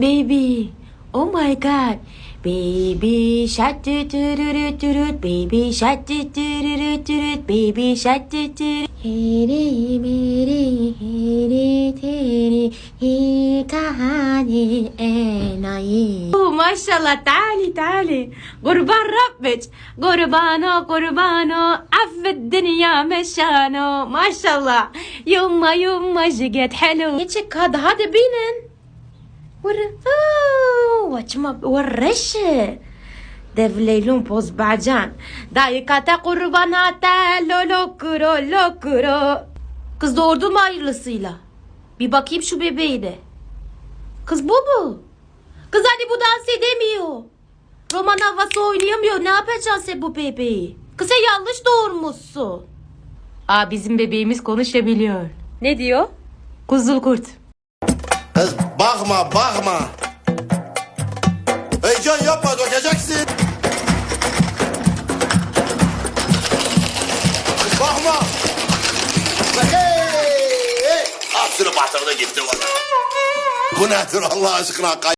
baby. Oh my god. Baby shark baby shark baby shark do do Heri meri heri teri enayi maşallah tali tali Kurban Rabbic Kurbano kurbano Affet dünya meşano Maşallah Yumma yumma jiget helu Geçik hadi hadi binin هذا بينن ور اوه وچما ورشه devleylun poz bacan dayıkata kurbanata lolo kuro lo kuro Kız doğurdu mu hayırlısıyla? Bir bakayım şu bebeğine. Kız bu mu? Kız hani bu dans edemiyor. Roman havası oynayamıyor. Ne yapacaksın sen bu bebeği? Kız sen yanlış doğurmuşsun. Aa bizim bebeğimiz konuşabiliyor. Ne diyor? Kuzul kurt. Bakma bakma. Heyecan yapma dökeceksin. Bakma. Hey, hey. Hapsını batırdı gitti valla. Bu nedir Allah aşkına?